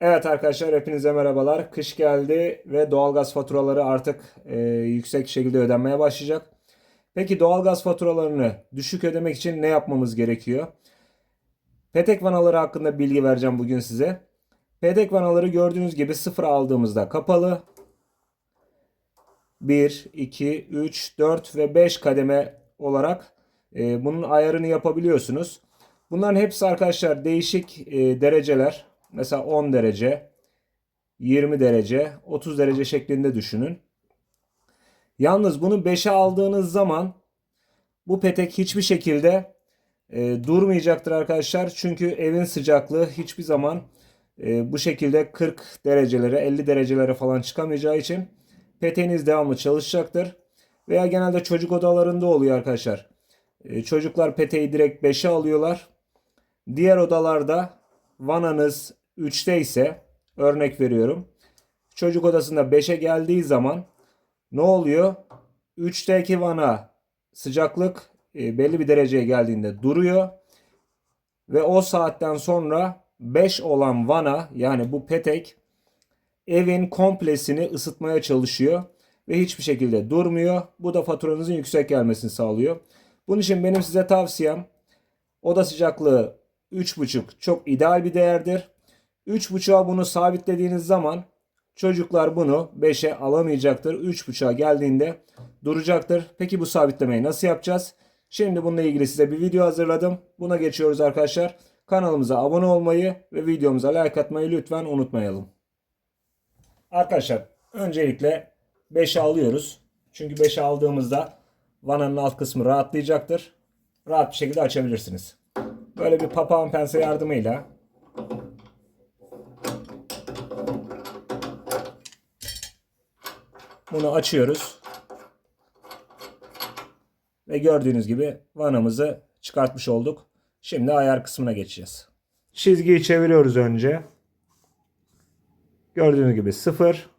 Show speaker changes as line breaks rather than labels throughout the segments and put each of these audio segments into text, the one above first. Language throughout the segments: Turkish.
Evet arkadaşlar hepinize merhabalar. Kış geldi ve doğalgaz faturaları artık e, yüksek şekilde ödenmeye başlayacak. Peki doğalgaz faturalarını düşük ödemek için ne yapmamız gerekiyor? Petek vanaları hakkında bilgi vereceğim bugün size. Petek vanaları gördüğünüz gibi sıfır aldığımızda kapalı. 1, 2, 3, 4 ve 5 kademe olarak e, bunun ayarını yapabiliyorsunuz. Bunların hepsi arkadaşlar değişik e, dereceler. Mesela 10 derece, 20 derece, 30 derece şeklinde düşünün. Yalnız bunu 5'e aldığınız zaman bu petek hiçbir şekilde e, durmayacaktır arkadaşlar. Çünkü evin sıcaklığı hiçbir zaman e, bu şekilde 40 derecelere 50 derecelere falan çıkamayacağı için peteğiniz devamlı çalışacaktır. Veya genelde çocuk odalarında oluyor arkadaşlar. E, çocuklar peteği direkt 5'e alıyorlar. Diğer odalarda vananız 3'te ise örnek veriyorum. Çocuk odasında 5'e geldiği zaman ne oluyor? 3'teki vana sıcaklık e, belli bir dereceye geldiğinde duruyor. Ve o saatten sonra 5 olan vana yani bu petek evin komplesini ısıtmaya çalışıyor ve hiçbir şekilde durmuyor. Bu da faturanızın yüksek gelmesini sağlıyor. Bunun için benim size tavsiyem oda sıcaklığı 3,5 çok ideal bir değerdir. 3,5'a bunu sabitlediğiniz zaman çocuklar bunu 5'e alamayacaktır. 3,5'a geldiğinde duracaktır. Peki bu sabitlemeyi nasıl yapacağız? Şimdi bununla ilgili size bir video hazırladım. Buna geçiyoruz arkadaşlar. Kanalımıza abone olmayı ve videomuza like atmayı lütfen unutmayalım. Arkadaşlar öncelikle 5'e alıyoruz. Çünkü 5'e aldığımızda vananın alt kısmı rahatlayacaktır. Rahat bir şekilde açabilirsiniz. Böyle bir papağan pense yardımıyla bunu açıyoruz. Ve gördüğünüz gibi vanamızı çıkartmış olduk. Şimdi ayar kısmına geçeceğiz. Çizgiyi çeviriyoruz önce. Gördüğünüz gibi 0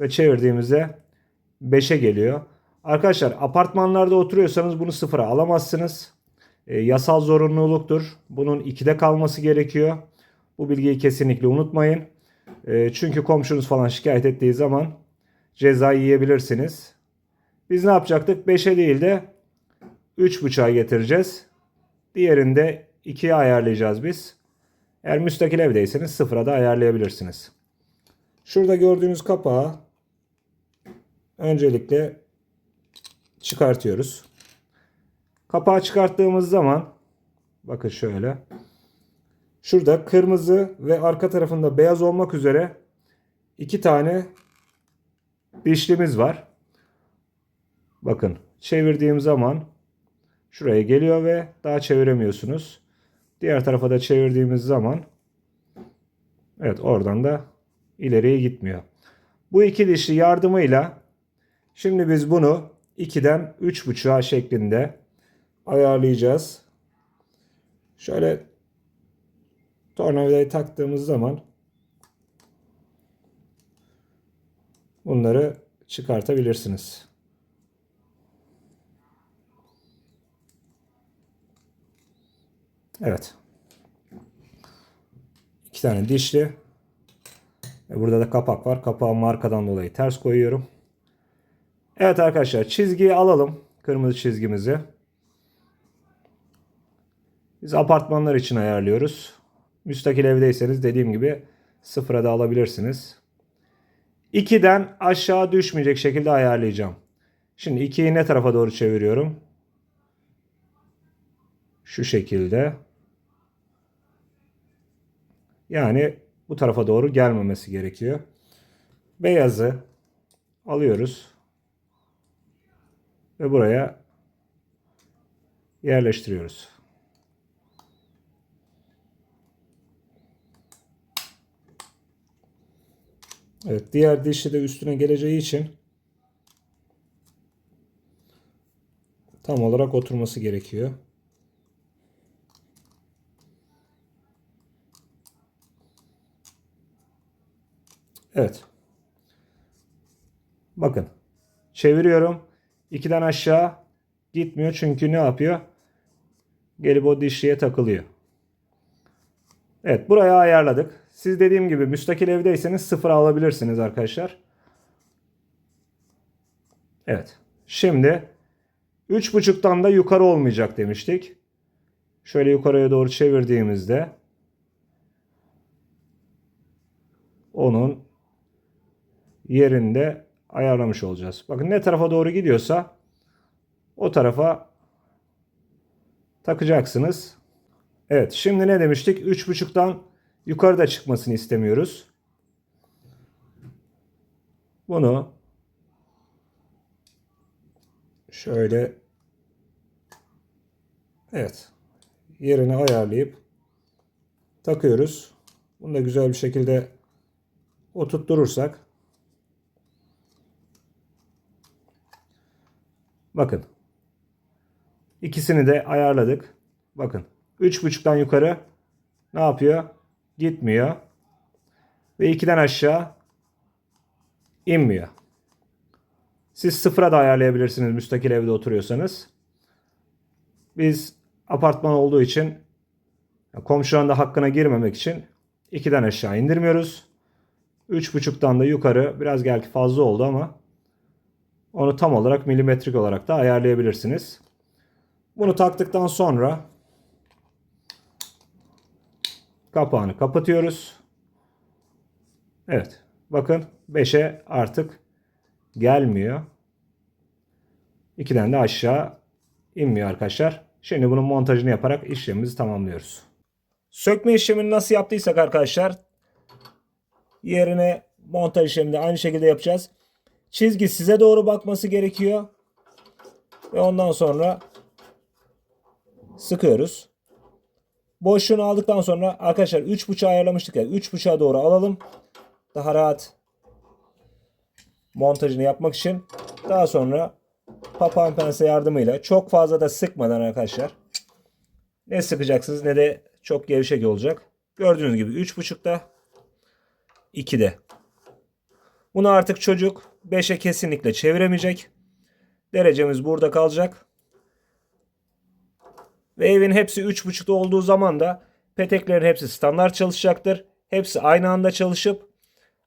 ve çevirdiğimizde 5'e geliyor. Arkadaşlar apartmanlarda oturuyorsanız bunu sıfıra alamazsınız. E, yasal zorunluluktur. Bunun 2'de kalması gerekiyor. Bu bilgiyi kesinlikle unutmayın. E, çünkü komşunuz falan şikayet ettiği zaman ceza yiyebilirsiniz. Biz ne yapacaktık? 5'e değil de 3.5'a getireceğiz. Diğerini de 2'ye ayarlayacağız biz. Eğer müstakil evdeyseniz sıfıra da ayarlayabilirsiniz. Şurada gördüğünüz kapağı öncelikle çıkartıyoruz. Kapağı çıkarttığımız zaman bakın şöyle. Şurada kırmızı ve arka tarafında beyaz olmak üzere iki tane dişlimiz var. Bakın çevirdiğim zaman şuraya geliyor ve daha çeviremiyorsunuz. Diğer tarafa da çevirdiğimiz zaman evet oradan da ileriye gitmiyor. Bu iki dişli yardımıyla şimdi biz bunu 2'den 3.5'a şeklinde ayarlayacağız. Şöyle tornavidayı taktığımız zaman bunları çıkartabilirsiniz. Evet. İki tane dişli. Burada da kapak var. Kapağı markadan dolayı ters koyuyorum. Evet arkadaşlar çizgiyi alalım. Kırmızı çizgimizi. Biz apartmanlar için ayarlıyoruz. Müstakil evdeyseniz dediğim gibi sıfıra da alabilirsiniz. 2'den aşağı düşmeyecek şekilde ayarlayacağım. Şimdi 2'yi ne tarafa doğru çeviriyorum? Şu şekilde. Yani bu tarafa doğru gelmemesi gerekiyor. Beyazı alıyoruz. Ve buraya yerleştiriyoruz. Evet, diğer dişi de üstüne geleceği için tam olarak oturması gerekiyor. Evet. Bakın. Çeviriyorum. 2'den aşağı gitmiyor çünkü ne yapıyor? Gelip o dişliğe takılıyor. Evet buraya ayarladık. Siz dediğim gibi müstakil evdeyseniz sıfır alabilirsiniz arkadaşlar. Evet. Şimdi 3.5'tan da yukarı olmayacak demiştik. Şöyle yukarıya doğru çevirdiğimizde onun yerinde ayarlamış olacağız. Bakın ne tarafa doğru gidiyorsa o tarafa takacaksınız. Evet şimdi ne demiştik? 3.5'tan yukarıda çıkmasını istemiyoruz. Bunu şöyle evet yerine ayarlayıp takıyoruz. Bunu da güzel bir şekilde oturtturursak bakın ikisini de ayarladık. Bakın 3.5'tan yukarı ne yapıyor? Gitmiyor. Ve 2'den aşağı inmiyor. Siz sıfıra da ayarlayabilirsiniz müstakil evde oturuyorsanız. Biz apartman olduğu için komşuların da hakkına girmemek için 2'den aşağı indirmiyoruz. 3.5'tan da yukarı biraz belki fazla oldu ama onu tam olarak milimetrik olarak da ayarlayabilirsiniz. Bunu taktıktan sonra kapağını kapatıyoruz. Evet. Bakın 5'e artık gelmiyor. 2'den de aşağı inmiyor arkadaşlar. Şimdi bunun montajını yaparak işlemimizi tamamlıyoruz. Sökme işlemini nasıl yaptıysak arkadaşlar yerine montaj işlemini aynı şekilde yapacağız. Çizgi size doğru bakması gerekiyor. Ve ondan sonra sıkıyoruz. Boşluğunu aldıktan sonra arkadaşlar 3.5'a ayarlamıştık ya 3.5'a doğru alalım. Daha rahat montajını yapmak için. Daha sonra papağan pense yardımıyla çok fazla da sıkmadan arkadaşlar ne sıkacaksınız ne de çok gevşek olacak. Gördüğünüz gibi 3.5'da 2'de. Bunu artık çocuk 5'e kesinlikle çeviremeyecek. Derecemiz burada kalacak. Ve evin hepsi 3.5'da olduğu zaman da peteklerin hepsi standart çalışacaktır. Hepsi aynı anda çalışıp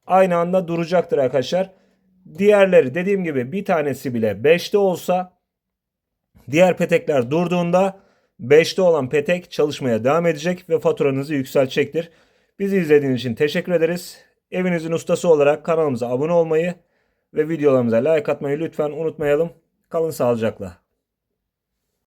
aynı anda duracaktır arkadaşlar. Diğerleri dediğim gibi bir tanesi bile 5'te olsa diğer petekler durduğunda 5'te olan petek çalışmaya devam edecek ve faturanızı yükseltecektir. Bizi izlediğiniz için teşekkür ederiz. Evinizin ustası olarak kanalımıza abone olmayı ve videolarımıza like atmayı lütfen unutmayalım. Kalın sağlıcakla.